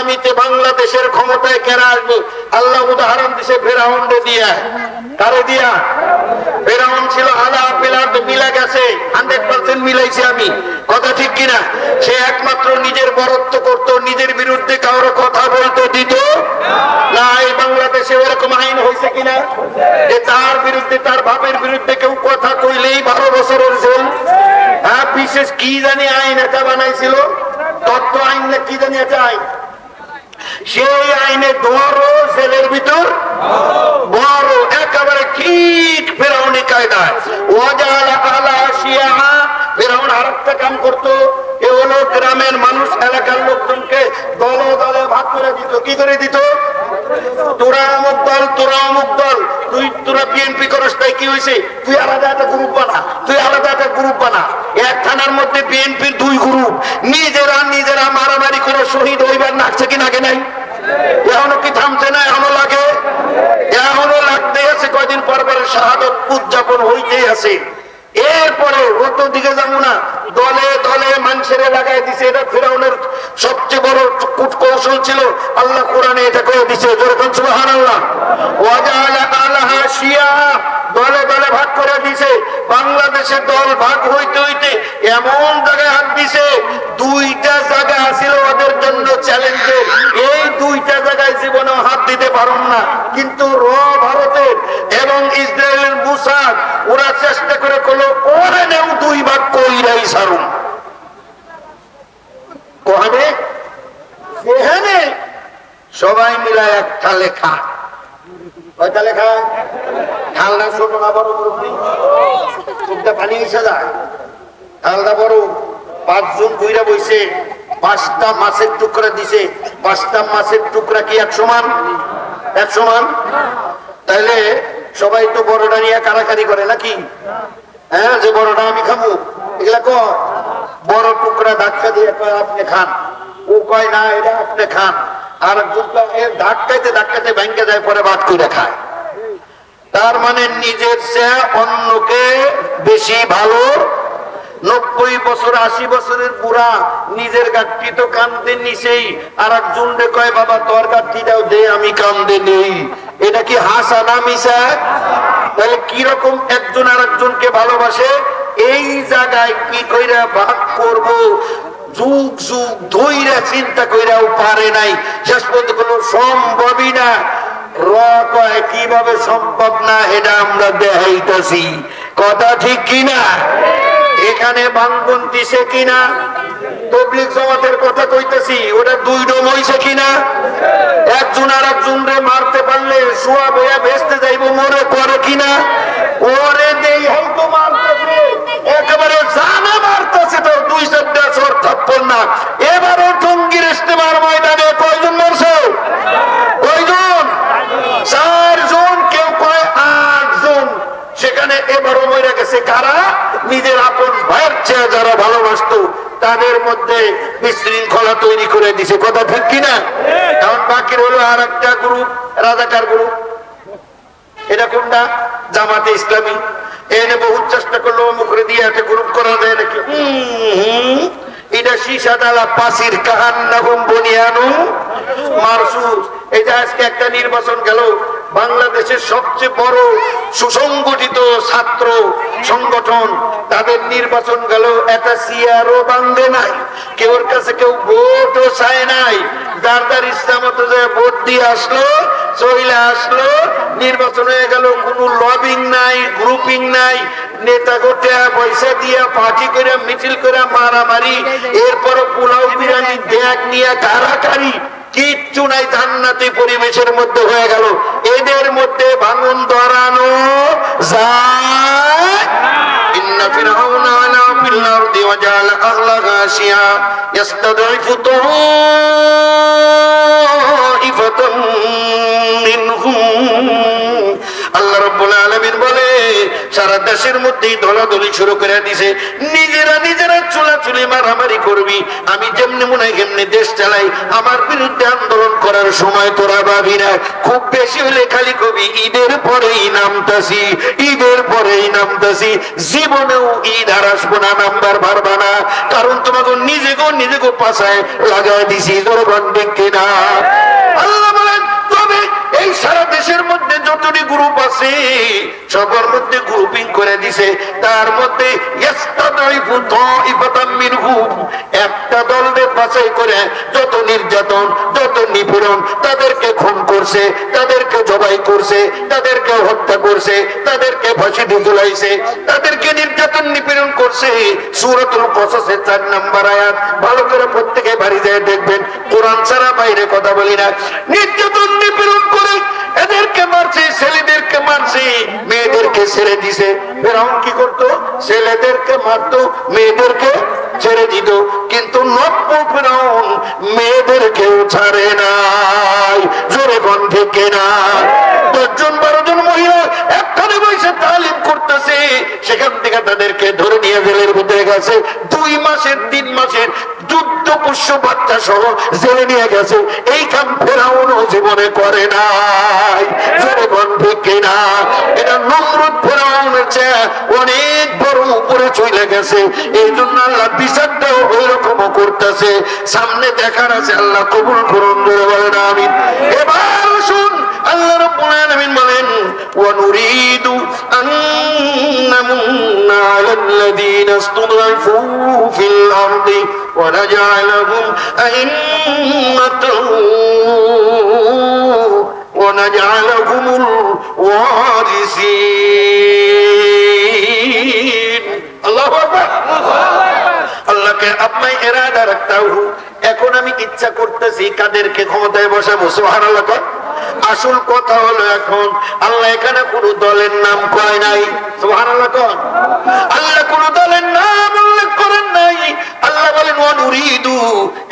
আগামীতে বাংলাদেশের ক্ষমতায় কেরা আসবে? আল্লাহ উদাহরণ দিছে ফেরাউন্ডে দিয়া। কারে দিয়া? ফেরাউন ছিল আলা পিলার মিলা গেছে। হান্ড্রেড পার্সেন্ট মিলাইছি আমি। কথা ঠিক কিনা? সে একমাত্র নিজের বরত্ব করত, নিজের বিরুদ্ধে কারও কথা বলতে, দিত? না, এই বাংলাদেশে এরকম আইন হয়েছে কিনা? যে তার বিরুদ্ধে, তার ভাবের বিরুদ্ধে কেউ কথা কইলেই বারো বছরের জেল। হ্যাঁ বিশেষ কি জানি আইন এটা বানাইছিল? তত্ত্ব আইন না কি জানি একটা আইন? সেই আইনে বড় জেলের ভিতর বড় একেবারে ঠিক ফেরাউনি কায়দায়। আলা ফেরাউন কাম করতো গ্রামের মানুষ, এলাকার লোকজনকে দলে দলে ভাগ করে দিত। কি করে দিত? তোরা অমুক দল, তোরা অমুক দল, তুই, তোরা করস, তাই কি হয়েছে? তুই আলাদা একটা গ্রুপ বানা, তুই আলাদা একটা গ্রুপ বানা। মধ্যে বিএনপির দুই গ্রুপ নিজেরা নিজেরা মারামারি করে শহীদ নাচছে কি নাগে নাই? এখনও কি থামছে না, এখনও লাগে? এখনও লাগতে আছে, কয়দিন পর পরে শাহাদত উদযাপন হইতেই আছে। এরপরে অত দিকে যাব না, দলে দলে মানুষের লাগাই দিছে, এটা ফেরাউনের সবচেয়ে বড় কূট কৌশল ছিল, আল্লাহ কোরআনে এটা করে দিছে যেরকম সুবাহান আল্লাহ দলে দলে ভাগ করে দিছে, বাংলাদেশের দল ভাগ হইতে হইতে এমন জায়গায় হাত দিছে, দুইটা চ্যালেঞ্জের এই দুইটা জায়গায় জীবনে হাত দিতে পারুন না। কিন্তু র ভারতের এবং ইসরায়েলের মুসাদ, ওরা চেষ্টা করে করল ওরে নেও দুই কইরাই সারুন কোহানে যেখানে সবাই মিলা একটা লেখা। কয়টা লেখা? ঠান্ডা ছোট না বড়? চোখটা পানি এসে যায়। ঠান্ডা বড়। পাঁচজন বইরা বইছে পাঁচটা মাছের টুকরা দিছে। পাঁচটা মাছের টুকরা কি এক সমান? এক সমান? তাইলে সবাই তো বড়টা নিয়ে কারাকারি করে নাকি? হ্যাঁ যে বড়টা আমি খাব। এগুলা ক? বড় টুকরা ধাক্কা দিয়ে আপনি খান। ও কয়, না, এটা আপনি খান। আর ধাক্কাইতে ধাক্কাতে ব্যাংকে যায়, পরে বাদ করে খায়। তার মানে নিজের চেয়ে অন্যকে বেশি ভালো নব্বই বছর, আশি বছরের বুড়া, নিজের গাঠটি তো কান্দে নিছেই। আর একজন রে কয়, বাবা, তোর গাঠটিটাও দে, আমি কান্দে নেই। এটা কি হাসা না মিশা তাহলে কীরকম একজন আর একজনকে ভালোবাসে? এই জায়গায় কি কইরা ভাগ করব? যুগ যুগ ধৈরা চিন্তা কইরাও পারে নাই। শেষ পর্যন্ত কোনো সম্ভবই না। র কয়, কীভাবে সম্ভব না, এটা আমরা দেখাইতেছি। কথা ঠিক কিনা? এখানে বাঙ্গন দিছে কিনা? তবলিক জমাতের কথা কইতেছি, ওটা দুই ডোম হইছে কিনা? একজন আর একজন রে মারতে পারলে শুয়া বইয়া ভেস্তে যাইব মরে করে কিনা? ওরে দেই হয়তো মারতেছে। একেবারে জানা মারতেছে তো, দুই চারটা সর থাপ্পর না। এবারও টঙ্গির ইস্তেমার ময়দানে কয়জন মারছে কয়জন চারজন কেউ কয় আটজন সেখানে এবারও মরে গেছে কারা? নিজের আপন ভাইয়ের চেয়ে যারা ভালোবাসত, তাদের মধ্যে বিশৃঙ্খলা তৈরি করে দিছে। কথা ঠিক কিনা? এখন বাকি হলো আর একটা গ্রুপ রাজাকার গ্রুপ এটা কোনটা? জামাতে ইসলামী। এনে বহু চেষ্টা করল, মুখরে দিয়ে একটা গ্রুপ করা যায় নাকি? সীসা পাশির কাহান নাগুম বনিয়ানু মারসুস এটা আজকে একটা নির্বাচন গেল, বাংলাদেশের সবচেয়ে বড় সুসংগঠিত ছাত্র সংগঠন। তাদের নির্বাচন গেল একটা সিয়ারও বান্ধে নাই। কেউর কাছে কেউ ভোটও চায় নাই। যার ইচ্ছা যে ভোট দিয়ে আসলো চইলে আসলো, নির্বাচন হয়ে গেল, কোনো লবিং নাই গ্রুপিং নাই। নেতা গোটা পয়সা দিয়া পার্টি করে মিছিল করে মারামারি এরপর পোলাও বিরিয়ানি, ব্যাগ নিয়ে কারাকারি কিচ্ছু নাই জান্নাতি পরিবেশের মধ্যে হয়ে গেল। এদের মধ্যে ভাঙন ধরানো যায় الأرض وجعل أهلها شيعا يستضعف طائفة منهم الله رب العالمين সারা দেশের মধ্যেই দলাদলি শুরু করে দিছে। নিজেরা নিজেরা চুলাচুলি মারামারি করবি। আমি যেমনি মনে হয় কেমনি দেশ চালাই। আমার বিরুদ্ধে আন্দোলন করার সময় তোরা ভাবি না। খুব বেশি হলে খালি কবি, ঈদের পরেই নামতাছি, ঈদের পরেই নামতাছি। জীবনেও ঈদ আর আসব না, নাম্বার পারবা না। কারণ তোমাকে নিজেকেও নিজেকে পাশায় লাগাই দিছি জোরগণ ঠিক কিনা আল্লাহ দেশের মধ্যে যতটি গ্রুপ আছে, সবার মধ্যে গ্রুপিং করে দিছে। তার মধ্যে একটা দলকে বাছাই করে যত নির্যাতন, যত নিপীড়ন তাদেরকে খুন করছে, তাদেরকে জবাই করছে, তাদেরকে হত্যা করছে, তাদেরকে ফাঁসিতে ঝুলাইছে, তাদেরকে নির্যাতন, নিপীড়ন করছে। সুরতুল কসসের চার নাম্বার আয়াত, ভালো করে প্রত্যেকে বাড়ি যায় দেখবেন। কোরআন ছাড়া বাইরে কথা বলি না। নির্যাতন, নিপীড়ন মারছে ছেলেদেরকে মারছে মেয়েদেরকে ছেড়ে দিছে। ফেরাউন কি করতো? ছেলেদেরকে মারতো, মেয়েদেরকে ছেড়ে দিত। কিন্তু নব্য ফেরাউন মেয়েদেরকেও ছাড়ে নাই, জোরে বন থেকে না দশজন, বারো জন মহিলা একখানে বসে তালিম করতেছে, সেখান থেকে তাদেরকে ধরে নিয়ে জেলের ভিতরে গেছে, দুই মাসের, তিন মাসের যুদ্ধ পুষ্য বাচ্চা সহ জেলে নিয়ে গেছে। এই কাম ফেরাউনও জীবনে করে নাই না এটা অনেক বড় উপরে চলে গেছে। এই জন্য আল্লাহ বিচারটাও ওই রকমও করতেছে। সামনে দেখার আছে, আল্লাহ কবুল করুন ধরে বলেন আমি এবার শুন আল্লাহ রাব্বুল বলেন, ওয়া নুরিদু আন নামুন্না ফিল আরদি ওয়া নাজআলহুম ওয়া ওয়ারিসিন। আল্লাহু আকবার। আল্লাহকে আপনাই এরাদা রাখতাও এখন আমি ইচ্ছা করতেছি কাদেরকে ক্ষমতায় বসাবো। সোহার আল্লাহ আসল কথা হলো এখন, আল্লাহ এখানে কোন দলের নাম কয় নাই? আল্লাহ কোন দলের নাম নাই। আল্লাহ বলেন অনুরিদু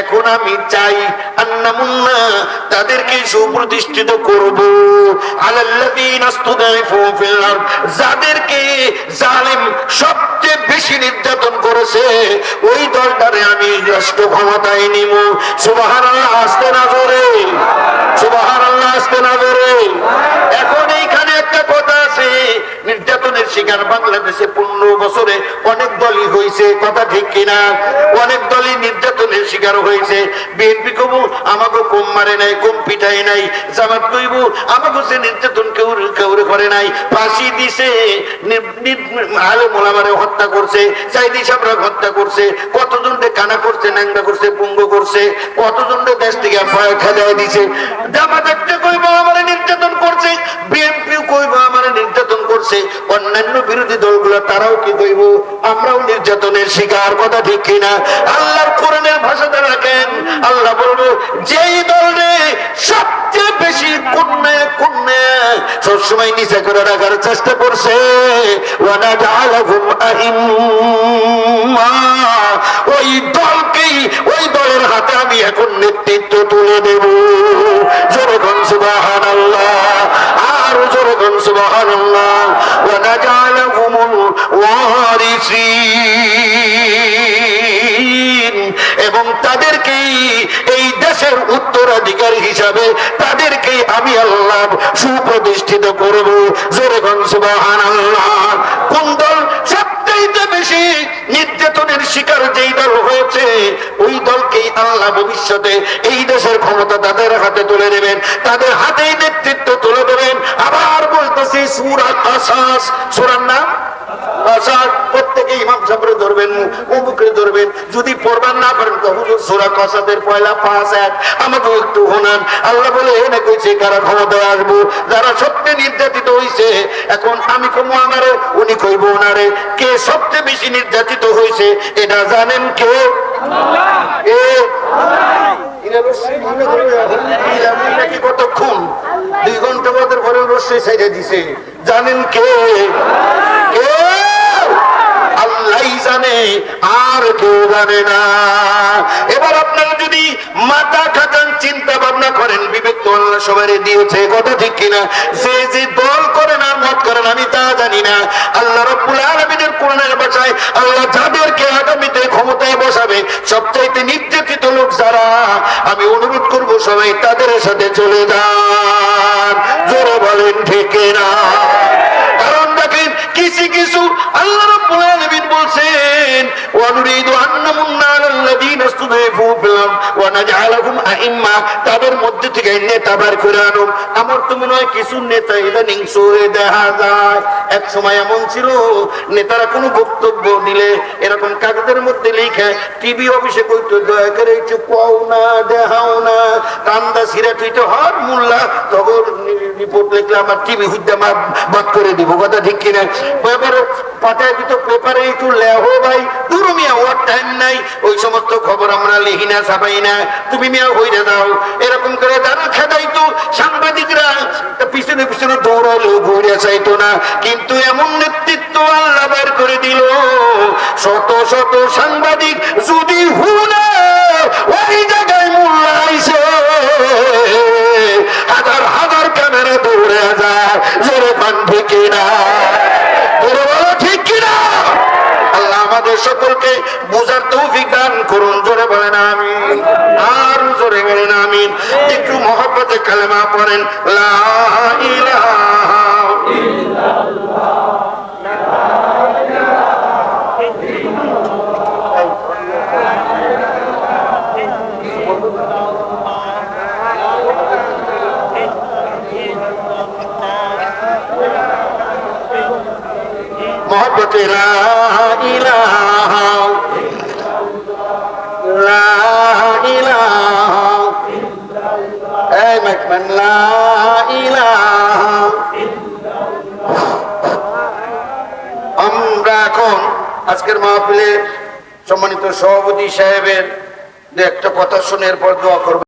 এখন আমি চাই আন্নামুন্না তাদেরকে সুপ্রতিষ্ঠিত করব। আলাল্লাযীনা ফিল আরদ, যাদেরকে জালিম সবচেয়ে বেশি নির্যাতন করেছে, ওই দলটারে আমি রাষ্ট্র ক্ষমতায় নিব। সুবহানাল্লাহ, আসতে না জোরে সুবহানাল্লাহ, আসতে না জোরে এখন এইখানে একটা কথা আছে, নির্যাতনের শিকার বাংলাদেশে পনেরো বছরে অনেক দলই হয়েছে কথা ঠিক কিনা? অনেক দলই নির্যাতনের শিকার হয়েছে। বিএনপি কবু আমাকে কম মারে নাই, কম পিটাই নাই, জামাত কইব আমাকে সে নির্যাতন কেউ কেউ করে নাই, ফাঁসি দিছে আলে মোলামারে হত্যা করছে সাইদি সাবরা হত্যা করছে কতজনকে কানা করছে, ন্যাংরা করছে, পুঙ্গ করছে কতজনকে দেশ থেকে ভয় খেদায় দিছে। জামাত একটা কইব, আমার নির্যাতন করছে, বিএনপি করছে। অন্যান্য বিরোধী দলগুলো, তারাও কি কইব? আমরাও নির্যাতনের শিকার, কথা ঠিক কিনা? আল্লাহর কোরআনের ভাষাতে রাখেন, আল্লাহ বলব, যেই দল সবচেয়ে বেশি কন্যা কন্যা সবসময় নিচে করে রাখার চেষ্টা করছে। ওই দলকেই, ওই দলের হাতে আমি এখন নেতৃত্ব তুলে দেব। জোরে কোন সুবহানাল্লাহ, আর জোরে কোন সুবহানাল্লাহ। এবং তাদেরকেই দেশের উত্তরাধিকারী হিসাবে তাদেরকেই আমি আল্লাহ সুপ্রতিষ্ঠিত করব। জোরে কোন দল সবচাইতে বেশি নির্যাতনের শিকার যেই দল হয়েছে, ওই দলকেই আল্লাহ ভবিষ্যতে এই দেশের ক্ষমতা তাদের হাতে তুলে দেবেন, তাদের হাতেই নেতৃত্ব তুলে দেবেন। আবার বলতেছি, সুরা সুরার নাম? প্রত্যেকে ইমাম সাহেবরে ধরবেন অমুকে ধরবেন। যদি পড়বার না পারেন তো হুজুর সুরা কাসাদের পয়লা পাঁচ এক। আমাকে একটু হোনান আল্লাহ বলে এনে কইছে কারা ক্ষমতায় আসব? যারা সত্যি নির্যাতিত হইছে এখন আমি কমু আমারে উনি কইব ওনারে কে সবচেয়ে বেশি নির্যাতিত হয়েছে এটা জানেন কে? কতক্ষণ? দুই ঘণ্টা বাদের পরে রশ্মি সাইডে দিছে। জানেন কে? কে? জানে, আর কেউ জানে না। এবার আপনারা যদি মাথা খাটান, চিন্তা ভাবনা করেন, বিবেক তো সবারই দিয়েছে কথা ঠিক কিনা? যে যে দল করেন আর মত করেন, আমি তা জানি না। আল্লাহ রব্বুল আলমিনের কোরআনের ভাষায় আল্লাহ যাদেরকে আগামীতে ক্ষমতায় বসাবে, সবচাইতে নির্যাতিত লোক যারা, আমি অনুরোধ করব সবাই তাদের সাথে চলে যান। জোরে বলেন, ঠিক না কারণ দেখেন, কিছু কিছু বলছেন ওয়া নুরিদু তাদের মধ্যে থেকে নেতা বার করে আনো আমার তো মনে কিছু নেতা ইদানিং সরে দেখা যায়। এক সময় এমন ছিল, নেতারা কোনো বক্তব্য দিলে, এরকম কাগজের মধ্যে লিখে টিভি অফিসে কইতো, দয়া করে একটু কও না, দেখাও না। কান্দা, সিরা তুই তো হর মোল্লা, তখন রিপোর্ট লিখলে আমার টিভি হুদ্দা বাদ করে দিব, কথা ঠিক কিনা? এবার পাঠায় দিত পেপারে একটু লেহো ভাই দূর মিয়া ওর টাইম নাই। ওই সমস্ত খবর আমরা লিখি না, ছাপাই না। তুমি মিয়া হইরে দাও। এরকম করে খেদাইতো সাংবাদিকরা। তা পিছনে পিছনে দৌড়ালো ঘুরে চাইতো না। কিন্তু এমন নেতৃত্ব আল্লাহ বের করে দিল। শত শত সাংবাদিক যদি হুনে, ওই জায়গায় মূল্যাইছে হাজার হাজার ক্যামেরা দৌড়ে যায়, জোরে পান ঠিক না জোরে বলো ঠিক কিনা আল্লাহ আমাদের সকলকে বোঝার তৌফিক দান করুন জোরে বলেন আমি জোরে বলেন আমি একটু মহব্বতে কালেমা পড়েন লা ইলাহা মোহব্বতে লা ইলাহা লা ইলাহা আজকের মাহফিলে সম্মানিত সভাপতি সাহেবের একটা কথা শুনে এরপর দোয়া করব।